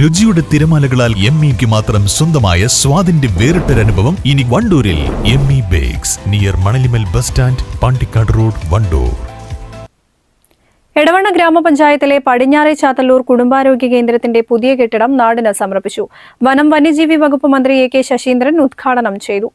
രുചിയുടെ തിരമാലകളാൽ എം ഇക്ക് മാത്രം സ്വന്തമായ സ്വാദിന്റെ വേറിട്ടൊരനുഭവം ഇനി വണ്ടൂരിൽ M E bakes near Manalimal bus stand Pandikkad road Wandoor. Edavanna ഗ്രാമപഞ്ചായത്തിലെ പടിഞ്ഞാറെ ചാത്തല്ലൂർ കുടുംബാരോഗ്യ കേന്ദ്രത്തിന്റെ പുതിയ കെട്ടിടം നാടിന് സമർപ്പിച്ചു. വനം വന്യജീവി വകുപ്പ് മന്ത്രി എ കെ ശശീന്ദ്രൻ ഉദ്ഘാടനം ചെയ്തു.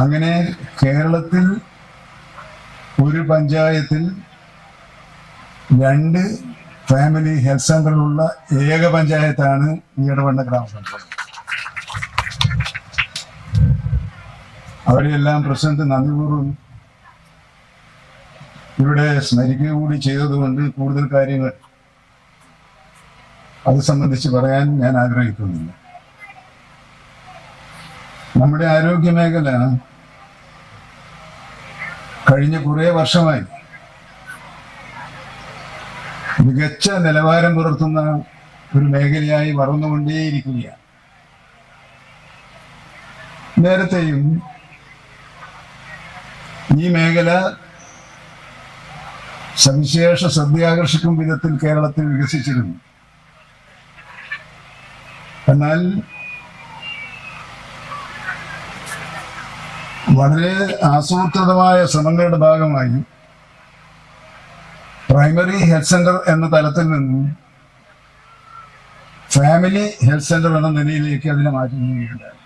അങ്ങനെ കേരളത്തിൽ ഒരു പഞ്ചായത്തിൽ രണ്ട് ഫാമിലി ഹെൽത്ത് സെന്ററിലുള്ള ഏക പഞ്ചായത്താണ് ഈ ഇടവണ്ണ ഗ്രാമപഞ്ചായത്ത് അവരെല്ലാം പ്രസിഡന്റ് നന്ദിപൂർവം ഇവിടെ സ്മരിക്കുക കൂടി ചെയ്തതുകൊണ്ട് കൂടുതൽ കാര്യങ്ങൾ അത് സംബന്ധിച്ച് പറയാൻ ഞാൻ ആഗ്രഹിക്കുന്നില്ല. നമ്മുടെ ആരോഗ്യ മേഖല കഴിഞ്ഞ കുറേ വർഷമായി മികച്ച നിലവാരം പുലർത്തുന്ന ഒരു മേഖലയായി വളർന്നുകൊണ്ടേയിരിക്കുകയാണ്. നേരത്തെയും ഈ മേഖല സവിശേഷ ശ്രദ്ധയാകർഷിക്കും വിധത്തിൽ കേരളത്തിൽ വികസിച്ചിരുന്നു. എന്നാൽ വളരെ ആസൂത്രിതമായ ശ്രമങ്ങളുടെ ഭാഗമായി പ്രൈമറി ഹെൽത്ത് സെന്റർ എന്ന തലത്തിൽ നിന്നും ഫാമിലി ഹെൽത്ത് സെന്റർ എന്ന നിലയിലേക്ക് അതിനെ മാറ്റുകയുണ്ടായി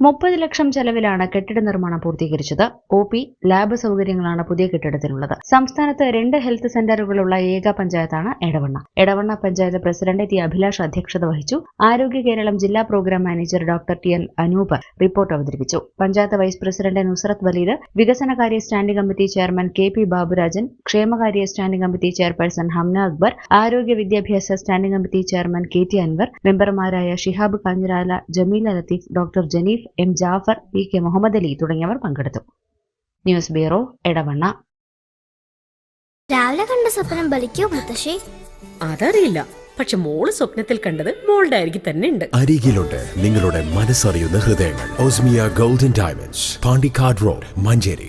മുപ്പത് ലക്ഷം ചെലവിലാണ് കെട്ടിട നിർമ്മാണം പൂർത്തീകരിച്ചത്. ഒ പി ലാബ് സൗകര്യങ്ങളാണ് പുതിയ കെട്ടിടത്തിനുള്ളത് സംസ്ഥാനത്ത് രണ്ട് ഹെൽത്ത് സെന്ററുകളുള്ള ഏക പഞ്ചായത്താണ് എടവണ്ണ. എടവണ്ണ പഞ്ചായത്ത് പ്രസിഡന്റ് ടി അഭിലാഷ് അധ്യക്ഷത വഹിച്ചു. ആരോഗ്യ കേരളം ജില്ലാ programme manager doctor T L Anoop report അവതരിപ്പിച്ചു. പഞ്ചായത്ത് വൈസ് പ്രസിഡന്റ് നുസ്രത് വലീദ് വികസനകാര്യ standing committee chairman K P Baburajan ക്ഷേമകാര്യ standing committee chairperson Hamna Akbar ആരോഗ്യ വിദ്യാഭ്യാസ standing committee chairman K T Anwar മെമ്പർമാരായ Shihab Kanhirala Jameela Latheef doctor Janeef M Jafar P K Muhammad Ali തുടങ്ങിയവർ പങ്കെടുത്തു. News bureau Edavanna. രാവിലെ കണ്ട സ്വപ്നം ബലിക്കോ മുത്തശ്ശി? അതറിയില്ല. പക്ഷെ മോൾ സ്വപ്നത്തിൽ കണ്ടത് മോളുടെ അരികിൽ തന്നെ ഉണ്ട്. അരികിലുണ്ട് നിങ്ങളുടെ മനസ്സറിയുന്ന ഹൃദയങ്ങൾ. Osmia golden diamonds Pandikkad road Manjeri.